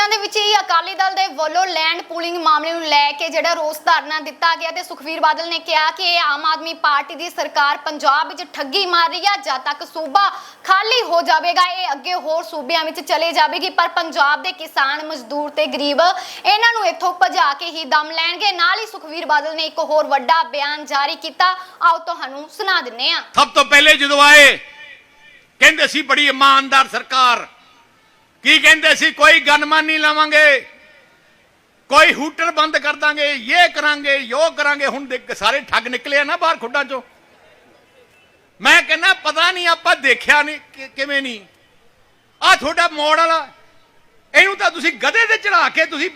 ਦਿਨਾਂ ਦੇ ਵਿੱਚ ਹੀ ਅਕਾਲੀ ਦਲ ਦੇ ਵੱਲੋਂ ਲੈਂਡ ਪੂਲਿੰਗ ਮਾਮਲੇ ਨੂੰ ਲੈ ਕੇ ਜਿਹੜਾ ਰੋਸ ਧਰਨਾ ਦਿੱਤਾ ਗਿਆ ਤੇ ਸੁਖਵੀਰ ਬਾਦਲ ਨੇ ਕਿਹਾ ਕਿ ਇਹ ਆਮ ਆਦਮੀ ਪਾਰਟੀ ਦੀ ਸਰਕਾਰ ਪੰਜਾਬ ਵਿੱਚ ਠੱਗੀ ਮਾਰ ਰਹੀ ਹੈ ਜਦ ਤੱਕ ਸੂਬਾ ਖਾਲੀ ਹੋ ਜਾਵੇਗਾ, ਇਹ ਅੱਗੇ ਹੋਰ ਸੂਬਿਆਂ ਵਿੱਚ ਚਲੇ ਜਾਵੇਗੀ, ਪਰ ਪੰਜਾਬ ਦੇ ਕਿਸਾਨ, ਮਜ਼ਦੂਰ ਤੇ ਗਰੀਬ ਇਹਨਾਂ ਨੂੰ ਇੱਥੋਂ ਭਜਾ ਕੇ ਹੀ ਦਮ ਲੈਣਗੇ। ਨਾਲ ਹੀ ਸੁਖਵੀਰ ਬਾਦਲ ਨੇ ਇੱਕ ਹੋਰ ਵੱਡਾ ਬਿਆਨ ਜਾਰੀ ਕੀਤਾ। ਆਓ ਤੁਹਾਨੂੰ ਸੁਣਾ ਦਿੰਨੇ ਆ ਸਭ ਤੋਂ ਪਹਿਲੇ ਜਦੋਂ ਆਏ, ਕਹਿੰਦੇ ਸੀ ਬੜੀ ਇਮਾਨਦਾਰ ਸਰਕਾਰ ਕੀ ਕਹਿੰਦੇ ਸੀ? ਕੋਈ ਗਨਮਨ ਨਹੀਂ ਲਾਵਾਂਗੇ, ਕੋਈ ਹੂਟਰ ਬੰਦ ਕਰ ਦਾਂਗੇ ਇਹ ਕਰਾਂਗੇ, ਯੋ ਕਰਾਂਗੇ। ਹੁਣ ਦੇਖ, ਸਾਰੇ ਠੱਗ ਨਿਕਲੇ ਆ ਨਾ ਬਾਹਰ ਖੁੱਡਾਂ ਚੋਂ। ਮੈਂ ਕਹਿੰਦਾ, ਪਤਾ ਨਹੀਂ ਆਪਾਂ ਦੇਖਿਆ ਨਹੀਂ ਕਿਵੇਂ ਨਹੀਂ। ਆ ਤੁਹਾਡਾ ਮੋੜ ਵਾਲਾ, ਇਹਨੂੰ ਤਾਂ ਤੁਸੀਂ ਗਧੇ ਤੇ ਚੜਾ ਕੇ ਤੁਸੀਂ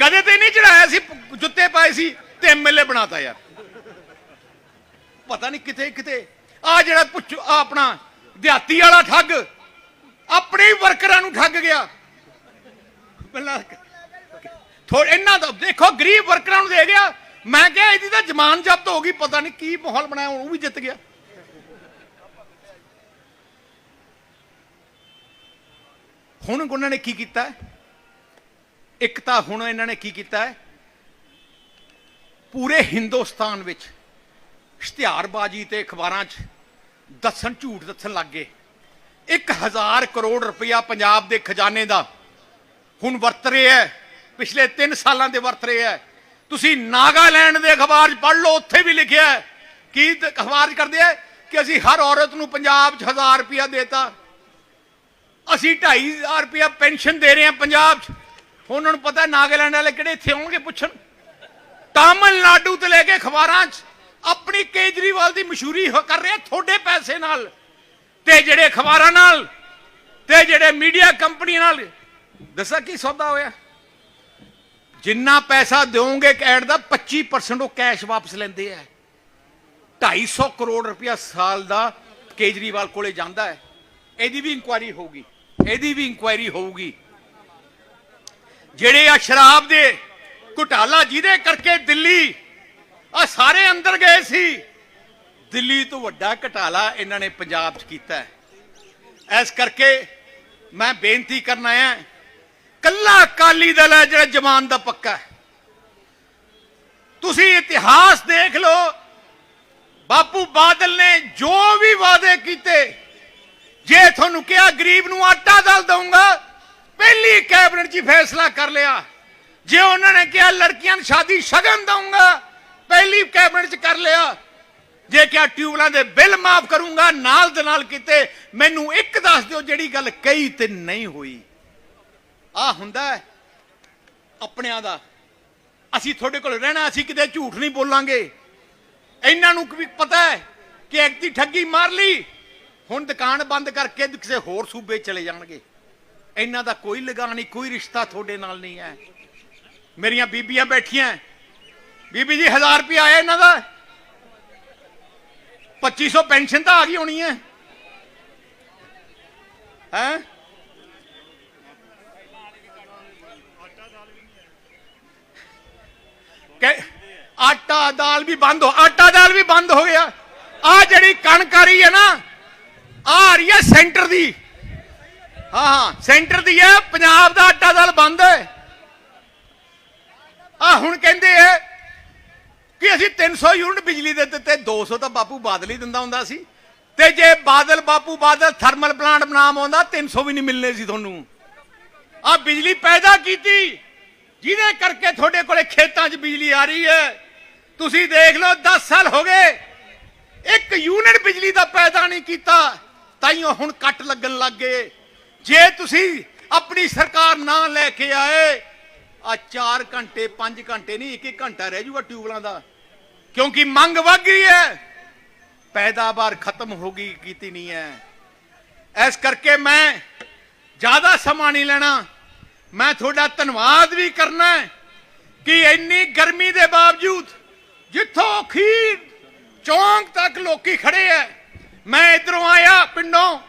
ਗਧੇ ਤੇ ਨਹੀਂ ਚੜਾਇਆ ਸੀ ਜੁੱਤੇ ਪਾਏ ਸੀ ਤੇ ਐਮਐਲਏ ਬਣਾਤਾ ਯਾਰ। ਪਤਾ ਨਹੀਂ ਕਿਤੇ ਕਿਤੇ। ਆ ਜਿਹੜਾ ਪੁੱਛ ਆਹ ਆਪਣਾ ਦਿਹਾਤੀ ਵਾਲਾ ਠੱਗ ਆਪਣੇ ਵਰਕਰਾਂ ਨੂੰ ਠੱਗ ਗਿਆ। ਪਹਿਲਾਂ ਥੋੜ ਇਹਨਾਂ ਦਾ ਦੇਖੋ, ਗਰੀਬ ਵਰਕਰਾਂ ਨੂੰ ਦੇ ਗਿਆ। ਮੈਂ ਕਿਹਾ, ਇਹਦੀ ਤਾਂ ਜ਼ਮਾਨ ਜ਼ਬਤ ਹੋ ਗਈ, ਪਤਾ ਨਹੀਂ ਕੀ ਮਾਹੌਲ ਬਣਾਇਆ ਉਹ ਵੀ ਜਿੱਤ ਗਿਆ। ਹੁਣ ਉਹਨਾਂ ਨੇ ਕੀ ਕੀਤਾ? ਇੱਕ ਤਾਂ ਹੁਣ ਇਹਨਾਂ ਨੇ ਕੀ ਕੀਤਾ? ਪੂਰੇ ਹਿੰਦੁਸਤਾਨ ਵਿੱਚ ਇਸ਼ਤਿਹਾਰਬਾਜ਼ੀ ਤੇ ਅਖਬਾਰਾਂ 'ਚ ਦੱਸਣ ਝੂਠ ਦੱਸਣ ਲੱਗ ਗਏ। 1000 ਕਰੋੜ ਰੁਪਇਆ ਪੰਜਾਬ ਦੇ ਖਜ਼ਾਨੇ ਦਾ ਹੁਣ ਵਰਤ ਰਿਹਾ ਹੈ। ਪਿਛਲੇ 3 ਸਾਲਾਂ ਦੇ ਵਰਤ ਰਿਹਾ ਹੈ। ਤੁਸੀਂ ਨਾਗਾਲੈਂਡ ਦੇ ਅਖਬਾਰ 'ਚ ਪੜ੍ਹ ਲਓ, ਉੱਥੇ ਵੀ ਲਿਖਿਆ ਹੈ ਕੀ ਅਖਬਾਰ 'ਚ ਕਰਦੇ ਆ ਕਿ ਅਸੀਂ ਹਰ ਔਰਤ ਨੂੰ ਪੰਜਾਬ 'ਚ 1000 ਰੁਪਇਆ ਦੇਤਾ। ਅਸੀਂ 2500 ਰੁਪਇਆ ਪੈਨਸ਼ਨ ਦੇ ਰਹੇ ਹਾਂ ਪੰਜਾਬ 'ਚ। ਹੁਣ ਉਹਨਾਂ ਨੂੰ ਪਤਾ ਨਾਗਾਲੈਂਡ ਵਾਲੇ ਕਿਹੜੇ ਇੱਥੇ ਆਉਣਗੇ ਪੁੱਛਣ। ਤਾਮਿਲਨਾਡੂ ਤੋਂ ਲੈ ਕੇ ਅਖਬਾਰਾਂ 'ਚ ਆਪਣੀ ਕੇਜਰੀਵਾਲ ਦੀ ਮਸ਼ਹੂਰੀ ਕਰ ਰਿਹਾ ਤੁਹਾਡੇ ਪੈਸੇ ਨਾਲ। ਤੇ ਜਿਹੜੇ ਅਖਬਾਰਾਂ ਨਾਲ ਤੇ ਜਿਹੜੇ ਮੀਡੀਆ ਕੰਪਨੀ ਨਾਲ, ਦੱਸਾਂ ਕੀ ਸੌਦਾ ਹੋਇਆ? ਜਿੰਨਾ ਪੈਸਾ ਦਿਓਗੇ ਐਡ ਦਾ 25% ਉਹ ਕੈਸ਼ ਵਾਪਸ ਲੈਂਦੇ ਆ। 250 ਕਰੋੜ ਰੁਪਇਆ ਸਾਲ ਦਾ ਕੇਜਰੀਵਾਲ ਕੋਲੇ ਜਾਂਦਾ ਹੈ। ਇਹਦੀ ਵੀ ਇਨਕੁਆਇਰੀ ਹੋਊਗੀ, ਇਹਦੀ ਵੀ ਇਨਕੁਆਇਰੀ ਹੋਊਗੀ। ਜਿਹੜੇ ਆ ਸ਼ਰਾਬ ਦੇ ਘੁਟਾਲਾ ਜਿਹਦੇ ਕਰਕੇ ਦਿੱਲੀ ਆ ਸਾਰੇ ਅੰਦਰ ਗਏ ਸੀ। ਦਿੱਲੀ ਤੋਂ ਵੱਡਾ ਘਟਾਲਾ ਇਹਨਾਂ ਨੇ ਪੰਜਾਬ 'ਚ ਕੀਤਾ ਹੈ। ਇਸ ਕਰਕੇ ਮੈਂ ਬੇਨਤੀ ਕਰਨ ਆਇਆ ਕੱਲਾ ਅਕਾਲੀ ਦਲ ਹੈ ਜਿਹੜਾ ਜਮਾਨ ਦਾ ਪੱਕਾ ਹੈ। ਤੁਸੀਂ ਇਤਿਹਾਸ ਦੇਖ ਲਓ, ਬਾਪੂ ਬਾਦਲ ਨੇ ਜੋ ਵੀ ਵਾਅਦੇ ਕੀਤੇ, ਜੇ ਤੁਹਾਨੂੰ ਕਿਹਾ ਗਰੀਬ ਨੂੰ ਆਟਾ ਦਲ ਦਊਂਗਾ, ਪਹਿਲੀ ਕੈਬਨਿਟ 'ਚ ਹੀ ਫੈਸਲਾ ਕਰ ਲਿਆ। ਜੇ ਉਹਨਾਂ ਨੇ ਕਿਹਾ ਲੜਕੀਆਂ ਨੂੰ ਸ਼ਾਦੀ ਸ਼ਗਨ ਦਊਂਗਾ, ਪਹਿਲੀ ਕੈਬਨਿਟ 'ਚ ਕਰ ਲਿਆ। ਜੇ ਕਿਹਾ ਟਿਊਬਲਾਂ ਦੇ ਬਿੱਲ ਮਾਫ ਕਰੂੰਗਾ, ਨਾਲ ਦੇ ਨਾਲ ਕਿਤੇ, ਮੈਨੂੰ ਇੱਕ ਦੱਸ ਦਿਓ ਜਿਹੜੀ ਗੱਲ ਕਹੀ ਤੇ ਨਹੀਂ ਹੋਈ। ਆ ਹੁੰਦਾ ਆਪਣਿਆਂ ਦਾ। ਅਸੀਂ ਤੁਹਾਡੇ ਕੋਲ ਰਹਿਣਾ, ਅਸੀਂ ਕਿਤੇ ਝੂਠ ਨਹੀਂ ਬੋਲਾਂਗੇ। ਇਹਨਾਂ ਨੂੰ ਵੀ ਪਤਾ ਹੈ ਕਿ ਐਕਤੀ ਠੱਗੀ ਮਾਰ ਲਈ, ਹੁਣ ਦੁਕਾਨ ਬੰਦ ਕਰਕੇ ਕਿਸੇ ਹੋਰ ਸੂਬੇ ਚਲੇ ਜਾਣਗੇ। ਇਹਨਾਂ ਦਾ ਕੋਈ ਲਗਾ ਨਹੀਂ, ਕੋਈ ਰਿਸ਼ਤਾ ਤੁਹਾਡੇ ਨਾਲ ਨਹੀਂ ਹੈ। ਮੇਰੀਆਂ ਬੀਬੀਆਂ ਬੈਠੀਆਂ। ਬੀਬੀ ਜੀ 1000 ਰੁਪਏ ਆਇਆ ਇਹਨਾਂ ਦਾ। 2500 ਪੈਨਸ਼ਨ ਤਾਂ ਆ ਗਈ ਹੋਣੀ ਹੈ ਹੈ ਕਿ ਆਟਾ ਦਾਲ ਵੀ ਬੰਦ ਹੋ ਆਟਾ ਦਾਲ ਵੀ ਬੰਦ ਹੋ ਗਿਆ ਆ ਜਿਹੜੀ ਕਣਕ ਆ ਰਹੀ ਹੈ ਨਾ ਆ ਆ ਰਹੀ ਹੈ ਸੈਂਟਰ ਦੀ ਹਾਂ ਹਾਂ ਸੈਂਟਰ ਦੀ ਹੈ ਪੰਜਾਬ ਦਾ ਆਟਾ ਦਾਲ ਬੰਦ ਹੈ ਆ ਹੁਣ ਕਹਿੰਦੇ ਆ ਕਿ ਅਸੀਂ 300 ਯੂਨਿਟ ਬਿਜਲੀ ਦੇ ਦਿੱਤੇ 200 ਤਾਂ ਬਾਪੂ ਬਾਦਲ ਹੀ ਦਿੰਦਾ ਹੁੰਦਾ ਸੀ। ਤੇ ਜੇ ਬਾਦਲ, ਬਾਪੂ ਬਾਦਲ ਥਰਮਲ ਪਲਾਂਟ ਬਣਾਮ ਆਉਂਦਾ 300 ਵੀ ਨਹੀਂ ਮਿਲਨੇ ਸੀ ਤੁਹਾਨੂੰ। ਆ ਬਿਜਲੀ ਪੈਦਾ ਕੀਤੀ। ਜਿਹਦੇ ਕਰਕੇ ਤੁਹਾਡੇ ਕੋਲੇ ਖੇਤਾਂ 'ਚ ਬਿਜਲੀ ਆ ਰਹੀ ਹੈ। ਤੁਸੀਂ ਦੇਖ ਲਓ 10 ਸਾਲ ਹੋ ਗਏ। ਇੱਕ ਯੂਨਿਟ ਬਿਜਲੀ ਦਾ ਪੈਦਾ ਨਹੀਂ ਕੀਤਾ ਤਾਈਓ ਹੁਣ ਕੱਟ ਲੱਗਣ ਲੱਗ ਗਏ। ਜੇ ਤੁਸੀਂ ਆਪਣੀ ਸਰਕਾਰ ਨਾ ਲੈ ਕੇ ਆਏ ਆ 4 ਘੰਟੇ 5 ਘੰਟੇ ਨਹੀਂ ਇੱਕ ਇੱਕ ਘੰਟਾ ਰਹਿ ਜੂਗਾ ਟਿਊਬਲਾਂ ਦਾ। ਕਿਉਂਕਿ ਮੰਗ ਵੱਧ ਗਈ ਹੈ। ਪੈਦਾਵਾਰ ਖਤਮ ਹੋ ਗਈ, ਕੀਤੀ ਨਹੀਂ ਹੈ। ਇਸ ਕਰਕੇ ਮੈਂ ਜ਼ਿਆਦਾ ਸਮਾਂ ਨਹੀਂ ਲੈਣਾ। ਮੈਂ ਤੁਹਾਡਾ ਧੰਨਵਾਦ ਵੀ ਕਰਨਾ ਕਿ ਇੰਨੀ ਗਰਮੀ ਦੇ ਬਾਵਜੂਦ ਜਿੱਥੋਂ ਖੀਰ ਚੌਂਕ ਤੱਕ ਲੋਕੀ ਖੜੇ ਐ ਮੈਂ ਇਧਰੋਂ ਆਇਆ ਪਿੰਡੋਂ।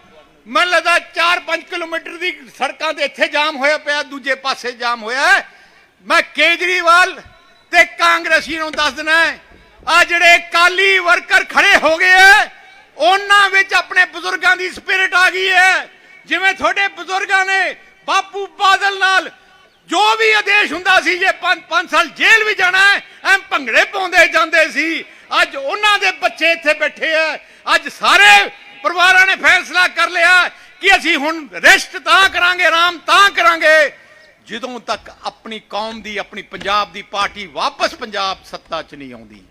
ਮੈਨੂੰ ਲੱਗਦਾ 4-5 ਕਿਲੋਮੀਟਰ ਦੀ ਸੜਕਾਂ ਤੇ ਇੱਥੇ ਜਾਮ ਹੋਇਆ ਪਿਆ, ਦੂਜੇ ਪਾਸੇ ਜਾਮ ਹੋਇਆ ਹੈ। ਮੈਂ ਕੇਜਰੀਵਾਲ ਤੇ ਕਾਂਗਰਸੀ ਨੂੰ ਦੱਸ ਦੇਣਾ ਆ ਜਿਹੜੇ ਕਾਲੀ ਵਰਕਰ ਖੜੇ ਹੋ ਗਏ ਐ, ਉਹਨਾਂ ਵਿੱਚ ਆਪਣੇ ਬਜ਼ੁਰਗਾਂ ਦੀ ਸਪਿਰਿਟ ਆ ਗਈ ਹੈ ਜਿਵੇਂ ਤੁਹਾਡੇ ਬਜ਼ੁਰਗਾਂ ਨੇ ਬਾਪੂ ਬਾਦਲ ਨਾਲ ਜੋ ਵੀ ਆਦੇਸ਼ ਹੁੰਦਾ ਸੀ, ਜੇ 5 ਸਾਲ ਜੇਲ੍ਹ ਵੀ ਜਾਣਾ ਹੈ ਐਂ ਭੰਗੜੇ ਪਾਉਂਦੇ ਜਾਂਦੇ ਸੀ। ਅੱਜ ਉਹਨਾਂ ਦੇ ਬੱਚੇ ਇੱਥੇ ਬੈਠੇ ਆ ਅੱਜ ਸਾਰੇ ਪਰਿਵਾਰਾਂ ਨੇ ਫੈਸਲਾ ਕਰ ਲਿਆ ਕਿ ਅਸੀਂ ਹੁਣ ਰੈਸਟ ਤਾਂ ਕਰਾਂਗੇ ਆਰਾਮ ਤਾਂ ਕਰਾਂਗੇ। ਜਦੋਂ ਤੱਕ ਆਪਣੀ ਕੌਮ ਦੀ, ਆਪਣੀ ਪੰਜਾਬ ਦੀ ਪਾਰਟੀ ਵਾਪਸ ਪੰਜਾਬ ਸੱਤਾ 'ਚ ਨਹੀਂ ਆਉਂਦੀ।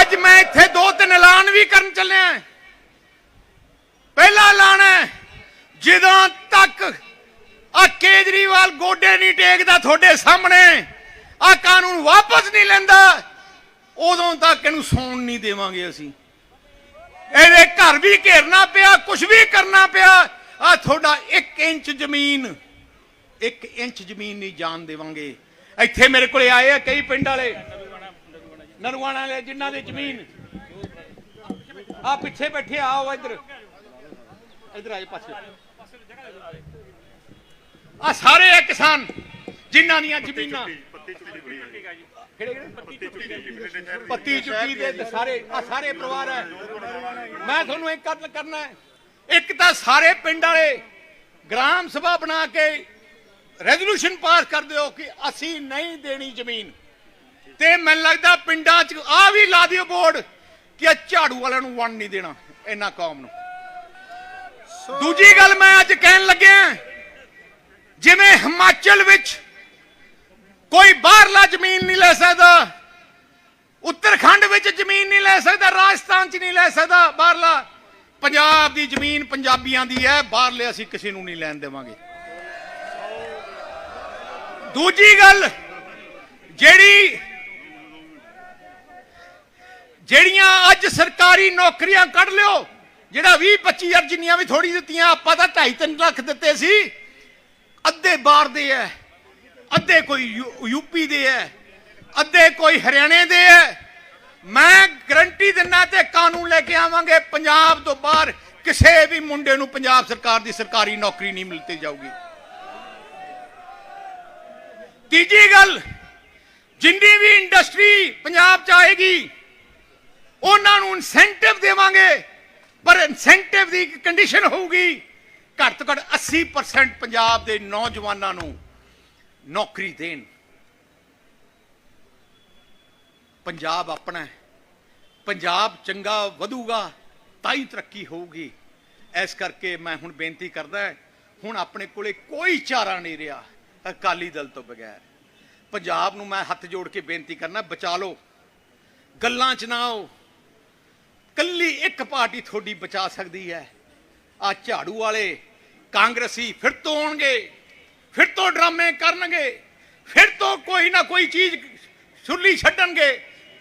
ਅੱਜ ਮੈਂ ਇੱਥੇ ਦੋ ਤਿੰਨ ਐਲਾਨ ਵੀ ਕਰਨ ਚੱਲਿਆ ਪਹਿਲਾ ਐਲਾਨ ਹੈ, ਜਦੋਂ ਤੱਕ ਆ ਕੇਜਰੀਵਾਲ ਗੋਡੇ ਨਹੀਂ ਟੇਕਦਾ ਤੁਹਾਡੇ ਸਾਹਮਣੇ, ਆ ਕਾਨੂੰਨ ਵਾਪਸ ਨਹੀਂ ਲੈਂਦਾ, ਉਦੋਂ ਤੱਕ ਇਹਨੂੰ ਸੌਣ ਨਹੀਂ ਦੇਵਾਂਗੇ ਅਸੀਂ। ਇਹਦੇ ਘਰ ਵੀ ਘੇਰਨਾ ਪਿਆ ਕੁਝ ਵੀ ਕਰਨਾ ਪਿਆ ਆ ਤੁਹਾਡਾ 1 ਇੰਚ ਜ਼ਮੀਨ। 1 ਇੰਚ ਜ਼ਮੀਨ ਨਹੀਂ ਜਾਣ ਦੇਵਾਂਗੇ। ਇੱਥੇ ਮੇਰੇ ਕੋਲੇ ਆਏ ਆ ਕਈ ਪਿੰਡ ਵਾਲੇ। ਨਰਵਾਣਾ ਵਾਲੇ ਜਿਨ੍ਹਾਂ ਦੀ ਜ਼ਮੀਨ। ਆ ਪਿੱਛੇ ਬੈਠੇ ਆਓ ਇੱਧਰ। ਇੱਧਰ ਆ ਜਾ ਪਾਸੇ। ਆ ਸਾਰੇ ਆ ਕਿਸਾਨ ਜਿਨ੍ਹਾਂ ਦੀਆਂ ਜ਼ਮੀਨਾਂ। ਪੱਤੀ ਚੁੱਕੀ ਦੇ ਸਾਰੇ ਆ ਸਾਰੇ ਪਰਿਵਾਰ ਹੈ। ਮੈਂ ਤੁਹਾਨੂੰ ਇੱਕ ਕਤਲ ਕਰਨਾ ਹੈ। ਇੱਕ ਤਾਂ ਸਾਰੇ ਪਿੰਡ ਵਾਲੇ ਗ੍ਰਾਮ ਸਭਾ ਬਣਾ ਕੇ ਰੈਜ਼ੋਲੂਸ਼ਨ ਪਾਸ ਕਰ ਦਿਓ ਕਿ ਅਸੀਂ ਨਹੀਂ ਦੇਣੀ ਜ਼ਮੀਨ। ਤੇ ਮੈਨੂੰ ਲੱਗਦਾ ਪਿੰਡਾਂ 'ਚ ਆ ਵੀ ਲਾ ਦਿਓ ਬੋਰਡ ਕਿ ਝਾੜੂ ਵਾਲਿਆਂ ਨੂੰ ਵੰਡ ਨਹੀਂ ਦੇਣਾ ਇਹਨਾਂ ਕੌਮ ਨੂੰ। ਦੂਜੀ ਗੱਲ ਮੈਂ ਅੱਜ ਕਹਿਣ ਲੱਗਿਆ ਜਿਵੇਂ ਹਿਮਾਚਲ ਵਿੱਚ ਕੋਈ ਬਾਹਰਲਾ ਜ਼ਮੀਨ ਨਹੀਂ ਲੈ ਸਕਦਾ ਉੱਤਰਾਖੰਡ ਵਿੱਚ ਜ਼ਮੀਨ ਨਹੀਂ ਲੈ ਸਕਦਾ ਰਾਜਸਥਾਨ 'ਚ ਨਹੀਂ ਲੈ ਸਕਦਾ ਬਾਹਰਲਾ ਪੰਜਾਬ ਦੀ ਜ਼ਮੀਨ ਪੰਜਾਬੀਆਂ ਦੀ ਹੈ, ਬਾਹਰਲੇ ਅਸੀਂ ਕਿਸੇ ਨੂੰ ਨਹੀਂ ਲੈਣ ਦੇਵਾਂਗੇ। ਦੂਜੀ ਗੱਲ, ਜਿਹੜੀ ਜਿਹੜੀਆਂ ਅੱਜ ਸਰਕਾਰੀ ਨੌਕਰੀਆਂ ਕੱਢ ਲਿਓ, ਜਿਹੜਾ 20 25 ਹਜ਼ਾਰ ਜਿੰਨੀਆਂ ਵੀ ਥੋੜੀ ਦਿੱਤੀਆਂ, ਆਪਾਂ ਤਾਂ 2.5 ਲੱਖ ਦਿੱਤੇ ਸੀ। ਅੱਧੇ ਬਾਹਰ ਦੇ ਐ ਅੱਧੇ ਕੋਈ ਯੂਪੀ ਦੇ ਐ ਅੱਧੇ ਕੋਈ ਹਰਿਆਣੇ ਦੇ ਐ ਮੈਂ ਗਰੰਟੀ ਦਿੰਨਾ ਤੇ ਕਾਨੂੰਨ ਲੈ ਕੇ ਆਵਾਂਗੇ। ਪੰਜਾਬ ਤੋਂ ਬਾਹਰ ਕਿਸੇ ਵੀ ਮੁੰਡੇ ਨੂੰ ਪੰਜਾਬ ਸਰਕਾਰ ਦੀ ਸਰਕਾਰੀ ਨੌਕਰੀ ਨਹੀਂ ਮਿਲਦੀ ਜਾਊਗੀ। ਤੀਜੀ ਗੱਲ, ਜਿੰਨੀ ਵੀ ਇੰਡਸਟਰੀ ਪੰਜਾਬ ਚ ਆਏਗੀ, ਉਹਨਾਂ ਨੂੰ ਇਨਸੈਂਟਿਵ ਦੇਵਾਂਗੇ। ਪਰ ਇਨਸੈਂਟਿਵ ਦੀ ਕੰਡੀਸ਼ਨ ਹੋਊਗੀ, ਘੱਟ ਤੋਂ ਘੱਟ 80% ਪੰਜਾਬ ਦੇ ਨੌਜਵਾਨਾਂ ਨੂੰ ਨੌਕਰੀ ਦੇਣ। ਪੰਜਾਬ ਆਪਣਾ ਹੈ। ਪੰਜਾਬ ਚੰਗਾ ਵਧੂਗਾ ਤਾਂ ਹੀ ਤਰੱਕੀ ਹੋਊਗੀ। ਇਸ ਕਰਕੇ ਮੈਂ ਹੁਣ ਬੇਨਤੀ ਕਰਦਾ ਹੁਣ ਆਪਣੇ ਕੋਲੇ ਕੋਈ ਚਾਰਾ ਨਹੀਂ ਰਿਹਾ, ਅਕਾਲੀ ਦਲ ਤੋਂ ਬਗੈਰ। ਪੰਜਾਬ ਨੂੰ ਮੈਂ ਹੱਥ ਜੋੜ ਕੇ ਬੇਨਤੀ ਕਰਨਾ, ਬਚਾ ਲਓ। ਗੱਲਾਂ 'ਚ ਨਾ ਆਓ। ਕੱਲੀ ਇੱਕ ਪਾਰਟੀ ਤੁਹਾਡੀ ਬਚਾ ਸਕਦੀ ਹੈ। ਆ ਝਾੜੂ ਵਾਲੇ ਕਾਂਗਰਸੀ ਫਿਰ ਤੋਂ ਆਉਣਗੇ, ਫਿਰ ਤੋਂ ਡਰਾਮੇ ਕਰਨਗੇ, ਫਿਰ ਤੋਂ ਕੋਈ ਨਾ ਕੋਈ ਚੀਜ਼ ਸੁਰਲੀ ਛੱਡਣਗੇ।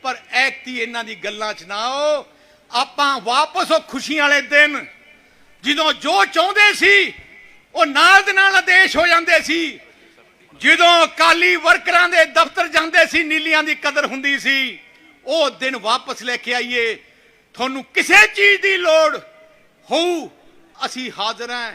ਪਰ ਐਕਤੀ ਇਹਨਾਂ ਦੀ ਗੱਲਾਂ 'ਚ ਨਾ ਆਓ। ਆਪਾਂ ਵਾਪਸ ਉਹ ਖੁਸ਼ੀਆਂ ਵਾਲੇ ਦਿਨ ਜਦੋਂ ਜੋ ਚਾਹੁੰਦੇ ਸੀ, ਉਹ ਨਾਲ ਦੇ ਨਾਲ ਆਦੇਸ਼ ਹੋ ਜਾਂਦੇ ਸੀ। ਜਦੋਂ ਅਕਾਲੀ ਵਰਕਰਾਂ ਦੇ ਦਫ਼ਤਰ ਜਾਂਦੇ ਸੀ, ਨੀਲੀਆਂ ਦੀ ਕਦਰ ਹੁੰਦੀ ਸੀ, ਉਹ ਦਿਨ ਵਾਪਸ ਲੈ ਕੇ ਆਈਏ। ਤੁਹਾਨੂੰ ਕਿਸੇ ਚੀਜ਼ ਦੀ ਲੋੜ ਹੋਊ, ਅਸੀਂ ਹਾਜ਼ਰ ਹਾਂ।